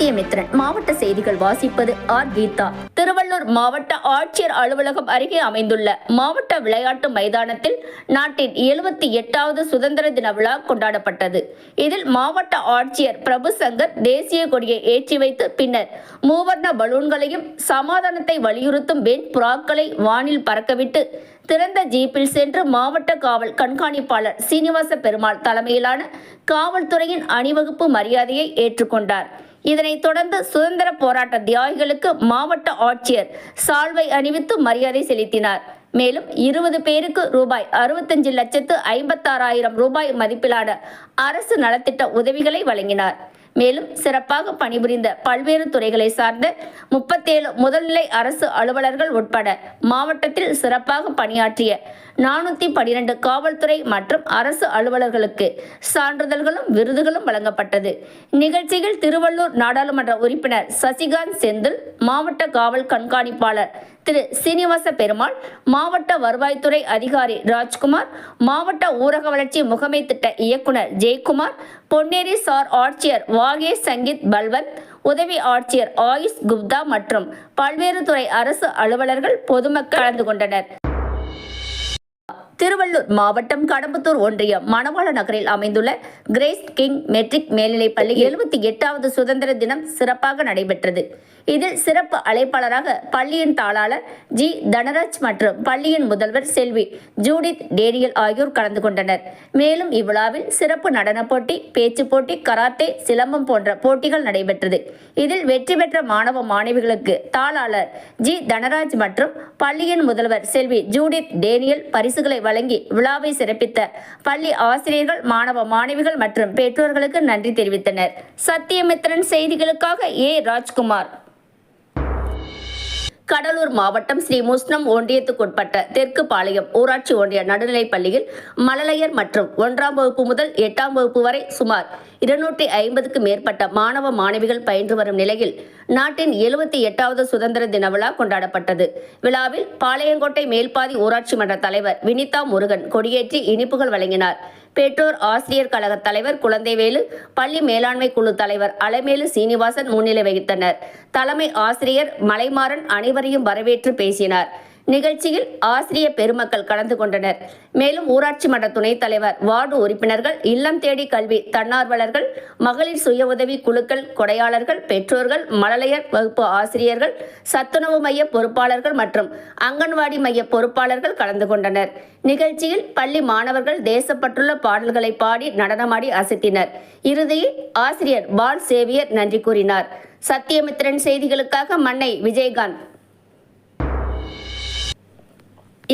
சத்தியமித்ரன் மாவட்ட செய்திகள் வாசிப்பது ஆர் கீதா. திருவள்ளூர் மாவட்ட ஆட்சியர் அலுவலகம் அருகே அமைந்துள்ள மாவட்ட விளையாட்டு மைதானத்தில் நாட்டின் எழுபத்தி எட்டாவது சுதந்திர தின விழா கொண்டாடப்பட்டது. இதில் மாவட்ட ஆட்சியர் பிரபு சங்கர் தேசிய கொடியை ஏற்றி வைத்து பின்னர் மூவர்ண பலூன்களையும் சமாதானத்தை வலியுறுத்தும் வெண் புறாக்களை வானில் பறக்கவிட்டு திறந்த ஜீப்பில் சென்று மாவட்ட காவல் கண்காணிப்பாளர் சீனிவாச பெருமாள் தலைமையிலான காவல்துறையின் அணிவகுப்பு மரியாதையை ஏற்றுக்கொண்டார். இதனைத் தொடர்ந்து சுதந்திர போராட்ட தியாகிகளுக்கு மாவட்ட ஆட்சியர் சால்வை அணிவித்து மரியாதை செலுத்தினார். மேலும் இருபது பேருக்கு ரூபாய் அறுபத்தஞ்சு லட்சத்து ஐம்பத்தாறாயிரம் ரூபாய் மதிப்பிலான அரசு நலத்திட்ட உதவிகளை வழங்கினார். மேலும் சிறப்பாக பணிபுரிந்த பல்வேறு துறைகளை சார்ந்த முப்பத்தேழு முதல்நிலை அரசு அலுவலர்கள் உட்பட மாவட்டத்தில் சிறப்பாக பணியாற்றிய நானூற்றி பனிரெண்டு காவல்துறை மற்றும் அரசு அலுவலர்களுக்கு சான்றிதழ்களும் விருதுகளும் வழங்கப்பட்டது. நிகழ்ச்சியில் திருவள்ளூர் நாடாளுமன்ற உறுப்பினர் சசிகாந்த் செந்தில் மாவட்ட காவல் கண்காணிப்பாளர் திரு சீனிவாச பெருமாள் மாவட்ட வருவாய்த்துறை அதிகாரி ராஜ்குமார் மாவட்ட ஊரக வளர்ச்சி முகமை திட்ட இயக்குனர் ஜெயக்குமார் பொன்னேரி சார் ஆட்சியர் வாகேஷ் சங்கீத் பல்வந்த் உதவி ஆட்சியர் ஆயுஷ் குப்தா மற்றும் பல்வேறு துறை அரசு அலுவலர்கள் பொதுமக்கள் கலந்து கொண்டனர். திருவள்ளூர் மாவட்டம் கடம்பத்தூர் ஒன்றியம் மணவாள நகரில் அமைந்துள்ள கிரேஸ் கிங் மெட்ரிக் மேல்நிலைப் பள்ளி எழுபத்தி எட்டாவது சுதந்திர தினம் சிறப்பாக நடைபெற்றது. இதில் சிறப்பு அழைப்பாளராக பள்ளியின் தாளாளர் ஜி தனராஜ் மற்றும் பள்ளியின் முதல்வர் செல்வி ஜூடித் டேனியல் ஆகியோர் கலந்து கொண்டனர். மேலும் இவ்விழாவில் சிறப்பு நடனப் போட்டி பேச்சு போட்டி கராத்தே சிலம்பம் போன்ற போட்டிகள் நடைபெற்றது. இதில் வெற்றி பெற்ற மாணவ மாணவிகளுக்கு தாளாளர் ஜி தனராஜ் மற்றும் பள்ளியின் முதல்வர் செல்வி ஜூடித் டேனியல் பரிசுகளை வழங்கி விழாவை சிறப்பித்த பள்ளி ஆசிரியர்கள் மாணவ மாணவிகள் மற்றும் பெற்றோர்களுக்கு நன்றி தெரிவித்தனர். சத்தியமித்திரன் செய்திகளுக்காக ஏ. ராஜ்குமார். கடலூர் மாவட்டம் ஸ்ரீ முஸ்னம் ஒன்றியத்துக்குட்பட்ட தெற்கு பாளையம் ஊராட்சி ஒன்றிய நடுநிலைப் பள்ளியில் மழலையர் மற்றும் ஒன்றாம் வகுப்பு முதல் எட்டாம் வகுப்பு வரை சுமார் இருநூற்றி ஐம்பதுக்கு மேற்பட்ட மாணவ மாணவிகள் பயின்று வரும் நிலையில் நாட்டின் எழுபத்தி எட்டாவது சுதந்திர தின விழா கொண்டாடப்பட்டது. விழாவில் பாளையங்கோட்டை மேல்பாதி ஊராட்சி மன்ற தலைவர் வினிதா முருகன் கொடியேற்றி இனிப்புகள் வழங்கினார். பெற்றோர் ஆசிரியர் கழக தலைவர் குழந்தைவேலு பள்ளி மேலாண்மை குழு தலைவர் அலமேலு சீனிவாசன் முன்னிலை வகித்தனர். தலைமை ஆசிரியர் மலைமாறன் அனைவரையும் வரவேற்று பேசினார். நிகழ்ச்சியில் ஆசிரிய பெருமக்கள் கலந்து கொண்டனர். மேலும் ஊராட்சி மன்ற துணைத் தலைவர் வார்டு உறுப்பினர்கள் இல்லம் தேடி கல்வி தன்னார்வலர்கள் மகளிர் சுய உதவி குழுக்கள் கொடையாளர்கள் பெற்றோர்கள் மழலையர் வகுப்பு ஆசிரியர்கள் சத்துணவு மைய பொறுப்பாளர்கள் மற்றும் அங்கன்வாடி மைய பொறுப்பாளர்கள் கலந்து கொண்டனர். நிகழ்ச்சியில் பள்ளி மாணவர்கள் தேசப்பற்றுள்ள பாடல்களை பாடி நடனமாடி அசத்தினர். இறுதியில் ஆசிரியர் பால் சேவியர் நன்றி கூறினார். சத்தியமித்திரன் செய்திகளுக்காக மன்னை விஜயகாந்த்.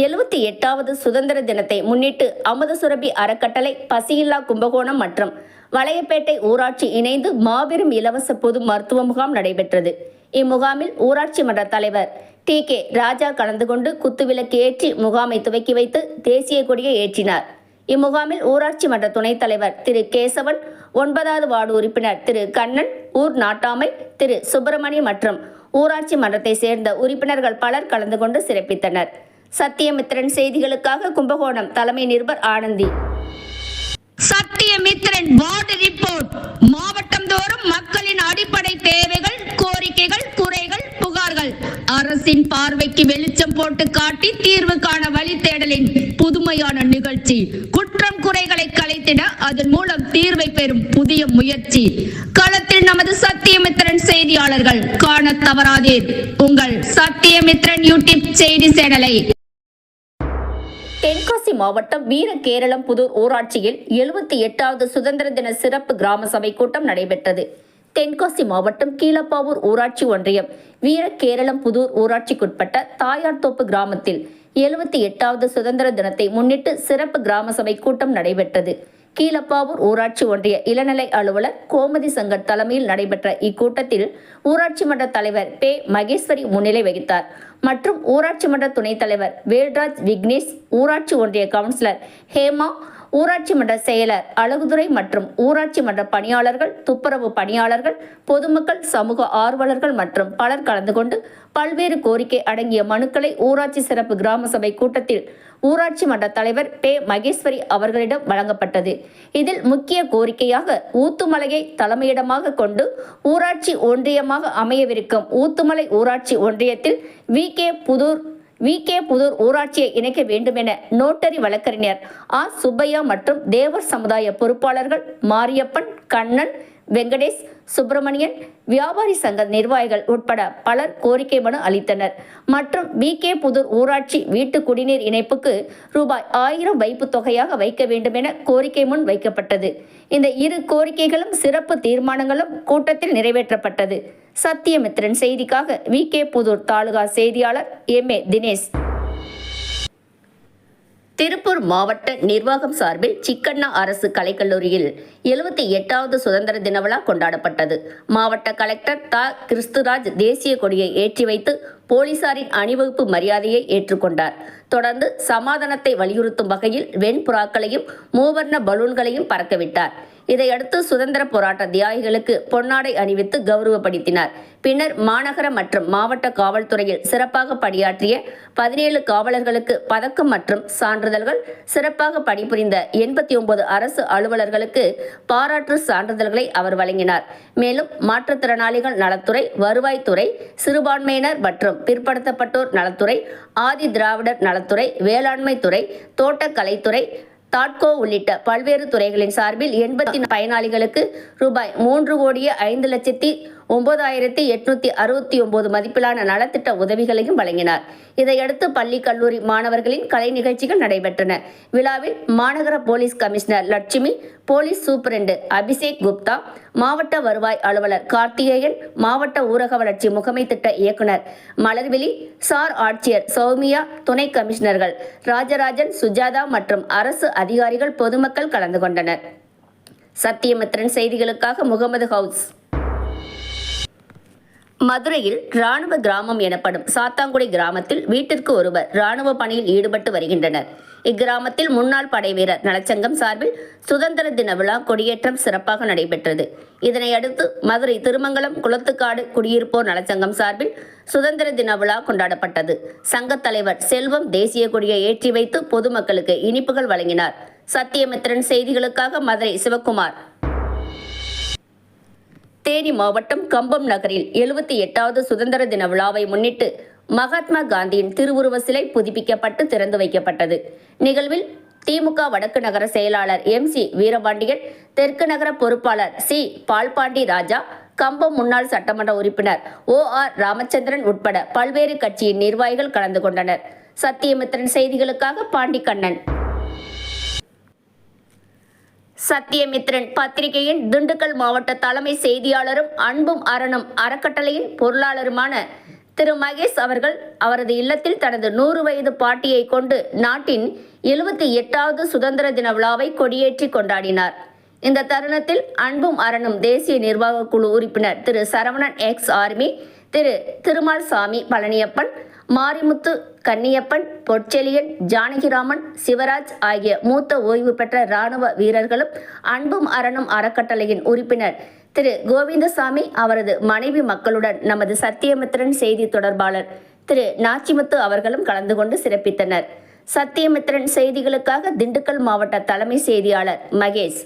எழுபத்தி எட்டாவது சுதந்திர தினத்தை முன்னிட்டு அமுதசுரபி அறக்கட்டளை பசியில்லா கும்பகோணம் மற்றும் வளையப்பேட்டை ஊராட்சி இணைந்து மாபெரும் இலவச பொது மருத்துவ முகாம் நடைபெற்றது. இம்முகாமில் ஊராட்சி மன்ற தலைவர் டி. கே. ராஜா கலந்து கொண்டு குத்துவிளக்கு ஏற்றி முகாமை துவக்கி வைத்து தேசிய கொடியை ஏற்றினார். இம்முகாமில் ஊராட்சி மன்ற துணைத் தலைவர் திரு. கேசவன் ஒன்பதாவது வார்டு உறுப்பினர் திரு. கண்ணன் ஊர் நாட்டாமை திரு. சுப்பிரமணி மற்றும் ஊராட்சி மன்றத்தை சேர்ந்த உறுப்பினர்கள் பலர் கலந்து கொண்டு சிறப்பித்தனர். சத்தியமித்திரன் செய்திகளுக்காக கும்பகோணம். தலைமை நிருபர் ஆனந்தி. சத்தியமித்திரன் வார்டு ரிப்போர்ட் மாவட்டம் தோறும் மக்களின் அடிப்படை தேவைகள் கோரிக்கைகள் குறைகள் புகார்கள். அரசின் பார்வைக்கு வெளிச்சம் போட்டு காட்டி தீர்வு காண வழி தேடலின் புதுமையான நிகழ்ச்சி. குற்றம் குறைகளை கலைத்திட அதன் மூலம் தீர்வை பெறும் புதிய முயற்சி. களத்தில் நமது சத்தியமித்திரன் செய்தியாளர்கள் காண தவறாதீர். உங்கள் சத்தியமித்திரன் யூடியூப் செய்தி சேனலை மாவட்டம் வீரகேரளம் புதூர் ஊராட்சியில் எழுபத்தி எட்டாவது சுதந்திர தின சிறப்பு கிராம சபை கூட்டம் நடைபெற்றது. தென்காசி மாவட்டம் கீழப்பாவூர் ஊராட்சி ஒன்றியம் வீரகேரளம் புதூர் ஊராட்சிக்குட்பட்ட தாயார்தோப்பு கிராமத்தில் எழுபத்தி எட்டாவது சுதந்திர தினத்தை முன்னிட்டு சிறப்பு கிராம சபை கூட்டம் நடைபெற்றது. கீழப்பாவூர் ஊராட்சி ஒன்றிய இளநிலை அலுவலர் கோமதி சங்கர் தலைமையில் நடைபெற்ற இக்கூட்டத்தில் ஊராட்சி மன்ற தலைவர் பே மகேஸ்வரி முன்னிலை வகித்தார். மற்றும் ஊராட்சி மன்ற துணைத் தலைவர் வேல்ராஜ் விக்னேஷ் ஊராட்சி ஒன்றிய கவுன்சிலர் ஹேமா ஊராட்சி மன்ற செயலர் அழகுதுறை மற்றும் ஊராட்சி மன்ற பணியாளர்கள் துப்புரவு பணியாளர்கள் பொதுமக்கள் சமூக ஆர்வலர்கள் மற்றும் பலர் கலந்து கொண்டு பல்வேறு கோரிக்கை அடங்கிய மனுக்களை ஊராட்சி சிறப்பு கிராம சபை கூட்டத்தில் ஊராட்சி மன்ற தலைவர் பே. மகேஸ்வரி அவர்களிடம் வழங்கப்பட்டது. இதில் முக்கிய கோரிக்கையாக ஊத்துமலையை தலைமையிடமாக கொண்டு ஊராட்சி ஒன்றியமாக அமையவிருக்கும் ஊத்துமலை ஊராட்சி ஒன்றியத்தில் V. K. Puthur V. K. Puthur ஊராட்சியை இணைக்க வேண்டுமென நோட்டரி வழக்கறிஞர் ஆ சுப்பையா மற்றும் தேவர் சமுதாய பொறுப்பாளர்கள் மாரியப்பன் கண்ணன் வெங்கடேஷ் சுப்பிரமணியன் வியாபாரி சங்க நிர்வாகிகள் உட்பட பலர் கோரிக்கை மனு அளித்தனர். மற்றும் வி. கே. புதூர் ஊராட்சி வீட்டு குடிநீர் இணைப்புக்கு ரூபாய் ஆயிரம் வைப்பு தொகையாக வைக்க வேண்டும் என கோரிக்கை முன் வைக்கப்பட்டது. இந்த இரு கோரிக்கைகளும் சிறப்பு தீர்மானங்களும் கூட்டத்தில் நிறைவேற்றப்பட்டது. சத்தியமித்ரன் செய்திக்காக வி. கே. புதூர் தாலுகா செய்தியாளர் எம். ஏ. தினேஷ். திருப்பூர் மாவட்ட நிர்வாகம் சார்பில் சிக்கண்ணா அரசு கலைக்கல்லூரியில் எழுபத்தி எட்டாவது சுதந்திர தின விழா கொண்டாடப்பட்டது. மாவட்ட கலெக்டர் த. கிறிஸ்துராஜ் தேசிய கொடியை ஏற்றி வைத்து போலீசாரின் அணிவகுப்பு மரியாதையை ஏற்றுக்கொண்டார். தொடர்ந்து சமாதானத்தை வலியுறுத்தும் வகையில் வெண்புறாக்களையும் மூவர்ண பலூன்களையும் பறக்கவிட்டார். இதையடுத்து சுதந்திர போராட்ட தியாகிகளுக்கு பொன்னாடை அணிவித்து கௌரவப்படுத்தினார். பின்னர் மாநகர மற்றும் மாவட்ட காவல்துறையில் சிறப்பாக பணியாற்றிய பதினேழு காவலர்களுக்கு பதக்கம் மற்றும் சான்றிதழ்கள் சிறப்பாக பணிபுரிந்த எண்பத்தி ஒன்பது அரசு அலுவலர்களுக்கு பாராட்டு சான்றிதழ்களை அவர் வழங்கினார். மேலும் மாற்றுத்திறனாளிகள் நலத்துறை வருவாய்த்துறை சிறுபான்மையினர் மற்றும் பிற்படுத்தப்பட்டோர் நலத்துறை ஆதி திராவிடர் நலத்துறை வேளாண்மை துறை தோட்டக்கலைத்துறை தாட்கோ உள்ளிட்ட பல்வேறு துறைகளின் சார்பில் எண்பத்தி பயனாளிகளுக்கு ரூபாய் மூன்று கோடியே ஐந்து லட்சத்தி ஒன்பதாயிரத்தி எட்நூத்தி அறுபத்தி ஒன்பது மதிப்பிலான நலத்திட்ட உதவிகளையும் வழங்கினார். இதையடுத்து பள்ளி கல்லூரி மாணவர்களின் கலை நிகழ்ச்சிகள் நடைபெற்றன. விழாவில் மாநகர police commissioner Lakshmi police superintendent Abhishek Gupta மாவட்ட வருவாய் அலுவலர் கார்த்திகேயன் மாவட்ட ஊரக வளர்ச்சி முகமை திட்ட இயக்குனர் மலர்விழி சார் ஆட்சியர் சௌமியா துணை கமிஷனர்கள் ராஜராஜன் சுஜாதா மற்றும் அரசு அதிகாரிகள் பொதுமக்கள் கலந்து கொண்டனர். சத்தியமித்ரன் செய்திகளுக்காக முகமது ஹவுஸ். மதுரையில் ராணுவ கிராமம் எனப்படும் சாத்தாங்குடி கிராமத்தில் வீட்டிற்கு ஒருவர் ராணுவ பணியில் ஈடுபட்டு வருகின்றனர். இக்கிராமத்தில் முன்னாள் படை வீரர் நலச்சங்கம் சார்பில் சுதந்திர தின விழா கொடியேற்றம் சிறப்பாக நடைபெற்றது. இதனையடுத்து மதுரை திருமங்கலம் குளத்துக்காடு குடியிருப்போர் நலச்சங்கம் சார்பில் சுதந்திர தின விழா கொண்டாடப்பட்டது. சங்கத் தலைவர் செல்வம் தேசிய கொடியை ஏற்றி வைத்து பொதுமக்களுக்கு இனிப்புகள் வழங்கினார். சத்தியமித்திரன் செய்திகளுக்காக மதுரை சிவக்குமார் தேனி மாவட்டம் கம்பம் நகரில் எழுபத்தி எட்டாவது சுதந்திர தின விழாவை முன்னிட்டு மகாத்மா காந்தியின் திருவுருவ சிலை புதுப்பிக்கப்பட்டு திறந்து வைக்கப்பட்டது. நிகழ்வில் திமுக வடக்கு நகர செயலாளர் எம் சி வீரபாண்டியன் தெற்கு நகர பொறுப்பாளர் சி பால்பாண்டி ராஜா கம்பம் முன்னாள் சட்டமன்ற உறுப்பினர் ஓ ஆர் ராமச்சந்திரன் உட்பட பல்வேறு கட்சியின் நிர்வாகிகள் கலந்து கொண்டனர். சத்தியமித்திரன் செய்திகளுக்காக பாண்டிக்கண்ணன். சத்தியமித்ரன் பத்திரிகையின் திண்டுக்கல் மாவட்ட தலைமை செய்தியாளரும் அன்பும் அரணும் அறக்கட்டளையின் பொருளாளருமான திரு மகேஷ் அவர்கள் அவரது இல்லத்தில் தனது நூறு வயது பாட்டியை கொண்டு நாட்டின் எழுபத்தி எட்டாவது சுதந்திர தின விழாவை கொடியேற்றி கொண்டாடினார். இந்த தருணத்தில் அன்பும் அரணும் தேசிய நிர்வாக குழு உறுப்பினர் திரு சரவணன் எக்ஸ் ஆர்மி திரு திருமால் சாமி பழனியப்பன் மாரிமுத்து கன்னியப்பன் பொற்செலியன் ஜானகிராமன் சிவராஜ் ஆகிய மூத்த ஓய்வு பெற்ற இராணுவ வீரர்களும் அன்பும் அறனும் அறக்கட்டளையின் உறுப்பினர் திரு. கோவிந்தசாமி அவரது மனைவி மக்களுடன் நமது சத்தியமித்திரன் செய்தி தொடர்பாளர் திரு. நாச்சிமுத்து அவர்களும் கலந்து கொண்டு சிறப்பித்தனர். சத்தியமித்திரன் செய்திகளுக்காக திண்டுக்கல் மாவட்ட தலைமை செய்தியாளர் மகேஷ்.